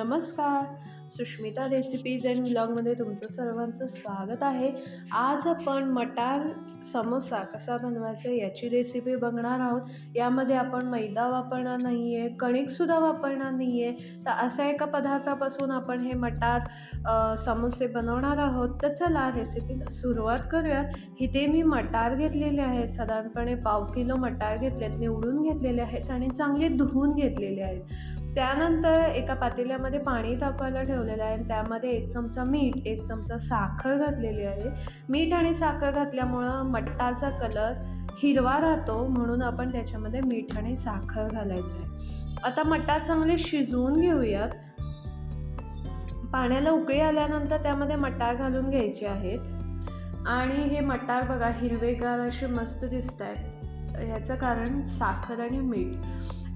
नमस्कार. Sushmita recipes and ब्लॉगमध्ये तुमचं सर्वांचं स्वागत आहे. आज आपण मटार समोसा कसा बनवायचा याची रेसिपी बघणार आहोत. यामध्ये आपण मैदा वापरणार नाही आहे कणिकसुद्धा वापरणार नाही आहे तर अशा एका पदार्थापासून आपण हे मटार समोसे बनवणार आहोत. तर चला रेसिपीला सुरुवात करूयात. इथे मी मटार घेतलेले आहेत. साधारणपणे पाव किलो मटार घेतलेत निवडून घेतलेले आहेत आणि चांगले धुवून घेतलेले आहेत. त्यानंतर एका पातेल्यामध्ये पाणी तापवायला ठेवलेलं आहे. आणि त्यामध्ये एक चमचा मीठ एक चमचा साखर घातलेली आहे. मीठ आणि साखर घातल्यामुळं मटारचा कलर हिरवा राहतो म्हणून आपण त्याच्यामध्ये मीठ आणि साखर घालायचं आहे. आता मटार चांगले शिजवून घेऊयात. पाण्याला उकळी आल्यानंतर त्यामध्ये मटार घालून घ्यायचे आहेत. आणि हे मटार बघा हिरवेगार असे मस्त दिसत आहेत ह्याचं कारण साखर आणि मीठ.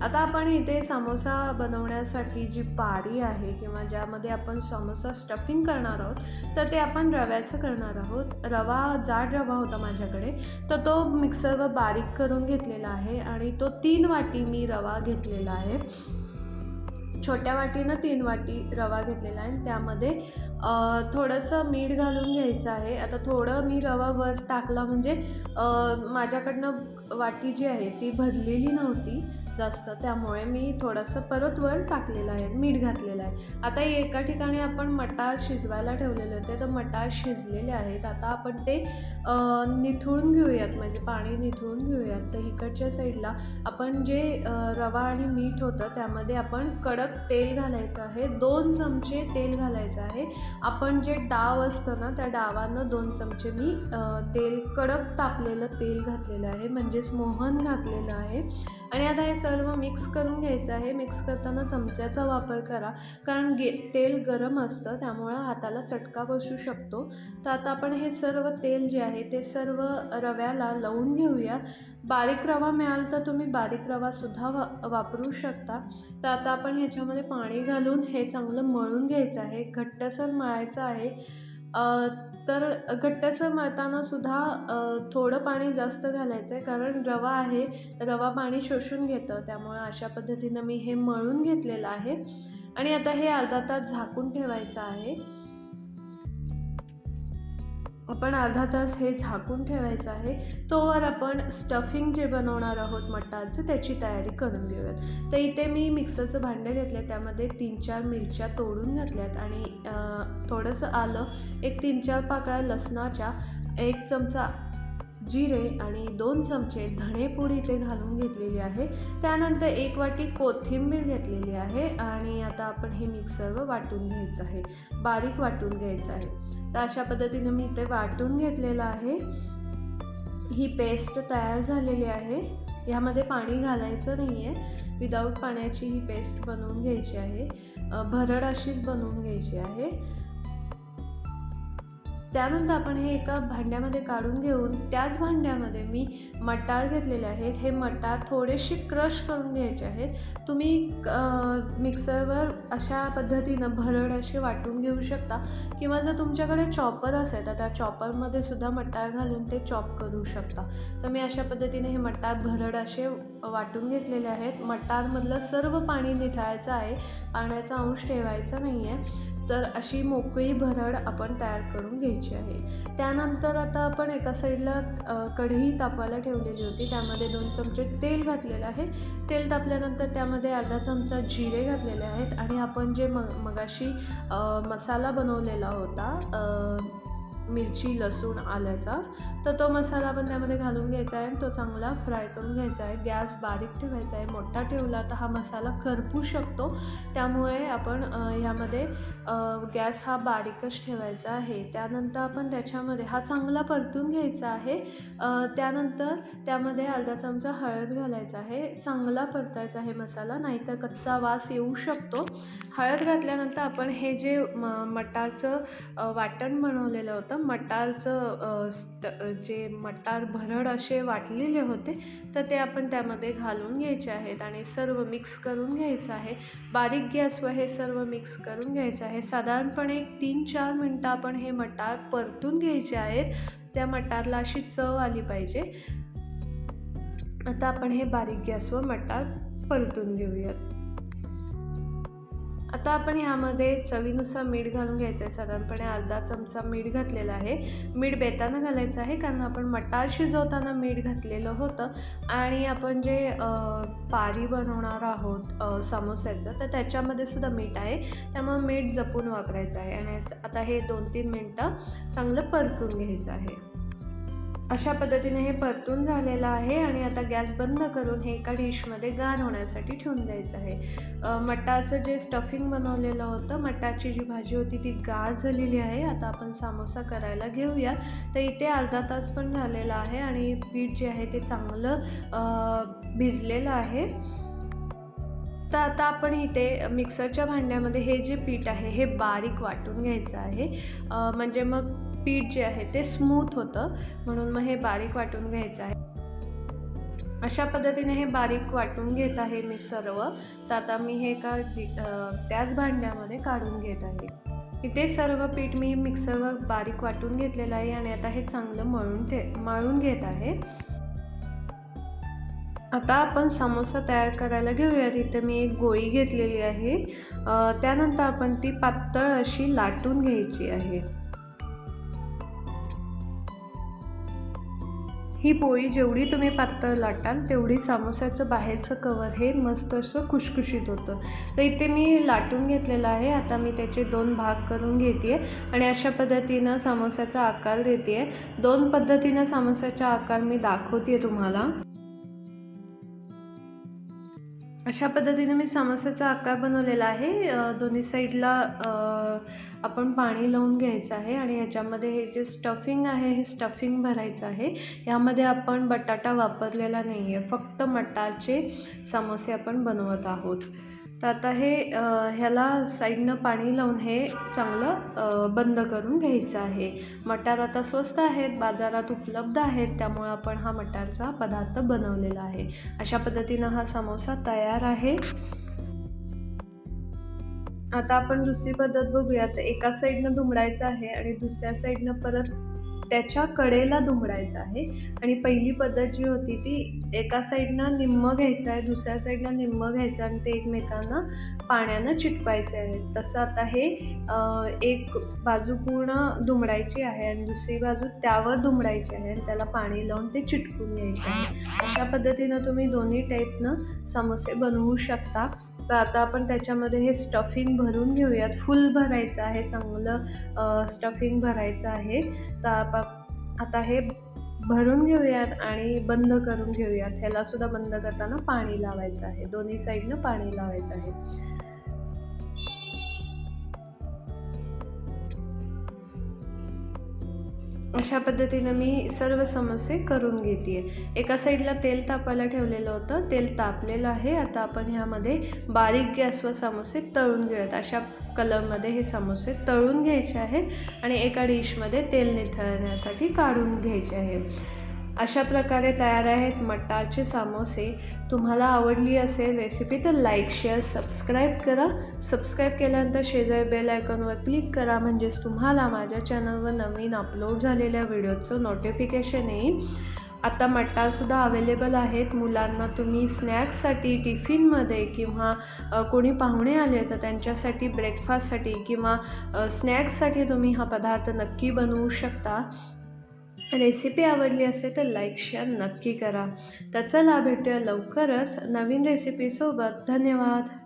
आता आपण इथे समोसा बनवण्यासाठी जी पारी आहे किंवा ज्यामध्ये आपण समोसा स्टफिंग करणार आहोत तर ते आपण रव्याचं करणार आहोत. रवा जाड रवा होता माझ्याकडे तर तो मिक्सरवर बारीक करून घेतलेला आहे आणि तो तीन वाटी मी रवा घेतलेला आहे. छोट्या वाटीनं तीन वाटी रवा घेतलेला आहे त्यामध्ये थोडंसं मीठ घालून घ्यायचं आहे. आता थोडं मी रवा वर टाकला म्हणजे माझ्याकडनं वाटी जी आहे ती भरलेली नव्हती. जास्त. त्यामुळे मी थोडंसं परत वर टाकलेलं आहे मीठ घातलेलं आहे. आता एका ठिकाणी आपण मटार शिजवायला ठेवलेले होते तर मटार शिजलेले आहेत. आता आपण ते निथळून घेऊयात म्हणजे पाणी निथळून घेऊयात. तर इकडच्या साईडला आपण जे रवा आणि मीठ होतं त्यामध्ये आपण कडक तेल घालायचं आहे. दोन चमचे तेल घालायचं आहे. आपण जे डाव असतं ना त्या डावानं दोन चमचे मी तेल कडक तापलेलं तेल घातलेलं आहे. म्हणजेच मोहन घातलेलं आहे. आणि आता हे सर्व मिक्स करून घ्यायचं आहे. मिक्स करताना चमच्याचा वापर करा. कारण गे तेल गरम असतं त्यामुळं हाताला चटका बसू शकतो. तर आता आपण हे सर्व तेल जे आहे ते सर्व रव्याला लावून घेऊया. बारीक रवा मिळाल तर तुम्ही बारीक रवासुद्धा वा वापरू शकता. तर आता आपण ह्याच्यामध्ये पाणी घालून हे चांगलं मळून घ्यायचं आहे. घट्टसर मळायचं आहे. तर घट्टसर मळताना सुद्धा थोडं पाणी जास्त घालायचं आहे कारण रवा आहे रवा पाणी शोषून घेतं. त्यामुळं अशा पद्धतीनं मी हे मळून घेतलेलं आहे. आणि आता हे अर्धा तास झाकून ठेवायचं आहे. आपण अर्धा तास हे झाकून ठेवायचं आहे. तोवर आपण स्टफिंग जे बनवणार आहोत मटारचं त्याची तयारी करून घेऊयात. तर इथे मी मिक्सरचं भांडे घेतलं त्यामध्ये तीन चार मिरच्या तोडून घातल्यात आणि थोडंसं आलं एक तीन चार पाकळ्या लसणाच्या एक चमचा जिरे आणि दोन चमचे धणेपूड इथे घालून घेतलेली आहे. त्यानंतर एक वाटी कोथिंबीर घेतलेली आहे आणि आता आपण हे मिक्सरवर वाटून घ्यायचं आहे. बारीक वाटून घ्यायचं आहे. तर अशा पद्धतीनं मी इथे वाटून घेतलेलं आहे. ही पेस्ट तयार झालेली आहे. ह्यामध्ये पाणी घालायचं नाही आहे विदाऊट पाण्याची ही पेस्ट बनवून घ्यायची आहे. भरड अशीच बनवून घ्यायची आहे. त्यानंतर आपण हे एका भांड्यामध्ये काढून घेऊन त्याच भांड्यामध्ये मी मटार घेतलेले आहेत. हे मटार थोडेसे क्रश करून घ्यायचे आहेत. तुम्ही मिक्सरवर अशा पद्धतीनं भरड असे वाटून घेऊ शकता किंवा जर तुमच्याकडे चॉपर असेल तर त्या चॉपरमध्ये सुद्धा मटार घालून ते चॉप करू शकता. तर मी अशा पद्धतीने हे मटार भरड असे वाटून घेतलेले आहेत. मटारमधलं सर्व पाणी निथळायचं आहे. पाण्याचा अंश ठेवायचा नाही आहे तर अशी मोकळी भरड आपण तयार करून घ्यायची आहे. त्यानंतर आता आपण एका साईडला कढई तापायला ठेवलेली होती. त्यामध्ये दोन चमचे तेल घातलेलं आहे. तेल तापल्यानंतर त्यामध्ये अर्धा चमचा जिरे घातलेले आहेत. आणि आपण जे म मगाशी मसाला बनवलेला होता मिरची लसूण आल्याचा. तर तो मसाला आपण त्यामध्ये घालून घ्यायचा आहे आणि तो चांगला फ्राय करून घ्यायचा आहे. गॅस बारीक ठेवायचा आहे. मोठा ठेवला तर हा मसाला खरपू शकतो. त्यामुळे आपण ह्यामध्ये गॅस हा बारीकच ठेवायचा आहे. त्यानंतर आपण त्याच्यामध्ये हा चांगला परतून घ्यायचा आहे. त्यानंतर त्यामध्ये अर्धा चमचा हळद घालायचा आहे. चांगला परतायचा आहे मसाला नाहीतर कच्चा वास येऊ शकतो. हळद घातल्यानंतर आपण हे जे म मटाचं वाटण बनवलेलं होतं मटारचं स्ट जे मटार भरड असे वाटलेले होते तर ते आपण त्यामध्ये घालून घ्यायचे आहेत आणि सर्व मिक्स करून घ्यायचं आहे. बारीक गॅसवर हे सर्व मिक्स करून घ्यायचं आहे. साधारणपणे एक तीन चार मिनटं आपण हे मटार परतून घ्यायचे आहेत. त्या मटारला अशी चव आली पाहिजे. आता आपण हे बारीक गॅसवर मटार परतून घेऊयात. आत्ता आपण ह्यामध्ये चवीनुसार मीठ घालून घ्यायचं आहे साधारणपणे अर्धा चमचा मीठ घातलेला आहे. मीठ बेतानं घालायचं आहे कारण आपण मटार शिजवताना मीठ घातलेलं होतं. आणि आपण जे पारी बनवणार आहोत समोस्याचं तर त्याच्यामध्ये सुद्धा मीठ आहे. त्यामुळे मीठ जपून वापरायचं आहे. आणि आता हे दोन तीन मिनटं चांगलं परतून घ्यायचं आहे. अशा पद्धतीने हे परतून झालेलं आहे आणि आता गॅस बंद करून हे एका डिशमध्ये गार होण्यासाठी ठेवून द्यायचं आहे. मटाचं जे स्टफिंग बनवलेलं होतं मटाची जी भाजी होती ती गार झालेली आहे. आता आपण सामोसा करायला घेऊया. तर इथे अर्धा तास पण झालेला आहे आणि पीठ जे आहे ते चांगलं भिजलेलं आहे. तर आता आपण इथे मिक्सरच्या भांड्यामध्ये हे जे पीठ आहे हे बारीक वाटून घ्यायचं आहे. म्हणजे मग पीठ जे आहे ते स्मूथ होतं. म्हणून मग हे बारीक वाटून घ्यायचं आहे. अशा पद्धतीने हे बारीक वाटून घेत आहे मी सर्व. तर आता मी हे का त्याच भांड्यामध्ये काढून घेत आहे. इथे सर्व पीठ मी मिक्सरवर बारीक वाटून घेतलेलं आहे आणि आता हे चांगलं मळून ते मळून घेत आहे. आता आपण समोसा तयार करायला घेऊया. तिथे मी एक गोळी घेतलेली आहे. त्यानंतर आपण ती पातळ अशी लाटून घ्यायची आहे. ही पोळी जेवढी तुम्ही पातळ लाटाल तेवढी समोस्याचं बाहेरचं कवर हे मस्त असं खुशखुशीत होतं. तर इथे मी लाटून घेतलेलं आहे. आता मी त्याचे दोन भाग करून घेते आहे आणि अशा पद्धतीनं समोस्याचा आकार देते आहे दोन पद्धतीनं समोस्याचा आकार मी दाखवते तुम्हाला. अशा पद्धतीने मी समोस्याचा आकार बनवलेला आहे. दोन्ही साईडला आपण पाणी लावून घ्यायचं आहे आणि ह्याच्यामध्ये हे जे स्टफिंग आहे हे स्टफिंग भरायचं आहे. यामध्ये आपण बटाटा वापरलेला नाही आहे फक्त मटाचे समोसे आपण बनवत आहोत. तर आता हे ह्याला साईडनं पाणी लावून हे चांगलं बंद करून घ्यायचं आहे. मटार आता स्वस्त आहेत बाजारात उपलब्ध आहेत त्यामुळे आपण हा मटारचा पदार्थ बनवलेला आहे. अशा पद्धतीनं हा समोसा तयार आहे. आता आपण दुसरी पद्धत बघूया. तर एका साईडनं दुमडायचं आहे आणि दुसऱ्या साईडनं परत त्याच्या कडेला दुमडायचं आहे. आणि पहिली पद्धत जी होती ती एका साईडनं निम्मं घ्यायचं आहे दुसऱ्या साईडनं निम्मं घ्यायचं आणि ते एकमेकांना पाण्यानं चिटकवायचे आहे. तसं आता हे एक बाजू पूर्ण दुमडायची आहे आणि दुसरी बाजू त्यावर दुमडायची आहे आणि त्याला पाणी लावून ते चिटकून घ्यायचे आहे. अशा पद्धतीनं तुम्ही दोन्ही टाईपनं समोसे बनवू शकता. तर आता आपण त्याच्यामध्ये हे स्टफिंग भरून घेऊयात. फुल भरायचं आहे चांगलं स्टफिंग भरायचं आहे. तर आता हे भरून घेऊयात आणि बंद करून घेऊयात. ह्यालासुद्धा बंद करताना पाणी लावायचं आहे. दोन्ही साईडनं पाणी लावायचं आहे. अशा पद्धतीनं मी सर्व समोसे करून घेते एका साईडला तेल तापायला ठेवलेलं होतं. तेल तापलेलं आहे. आता आपण ह्यामध्ये बारीक गॅसवर समोसे तळून घेऊयात. अशा कलरमध्ये हे समोसे तळून घ्यायचे आहेत आणि एका डिशमध्ये तेल निथळण्यासाठी काढून घ्यायचे आहे. अशा प्रकारे तयार आहेत मटारचे सामोसे. तुम्हाला आवडली असेल रेसिपी तर लाईक शेअर सबस्क्राईब करा. सबस्क्राईब केल्यानंतर शेजारी बेल आयकॉनवर क्लिक करा. म्हणजेच तुम्हाला माझ्या चॅनलवर नवीन अपलोड झालेल्या व्हिडिओचं नोटिफिकेशन येईल. आता मटारसुद्धा अवेलेबल आहेत. मुलांना तुम्ही स्नॅक्ससाठी टिफिनमध्ये किंवा कोणी पाहुणे आले तर त्यांच्यासाठी ब्रेकफास्टसाठी किंवा स्नॅक्ससाठी तुम्ही हा पदार्थ नक्की बनवू शकता. रेसिपी आवडली असेल तर लाईक शेअर नक्की करा. त्याचा लाभ भेटूया लवकरच नवीन रेसिपीसोबत. धन्यवाद.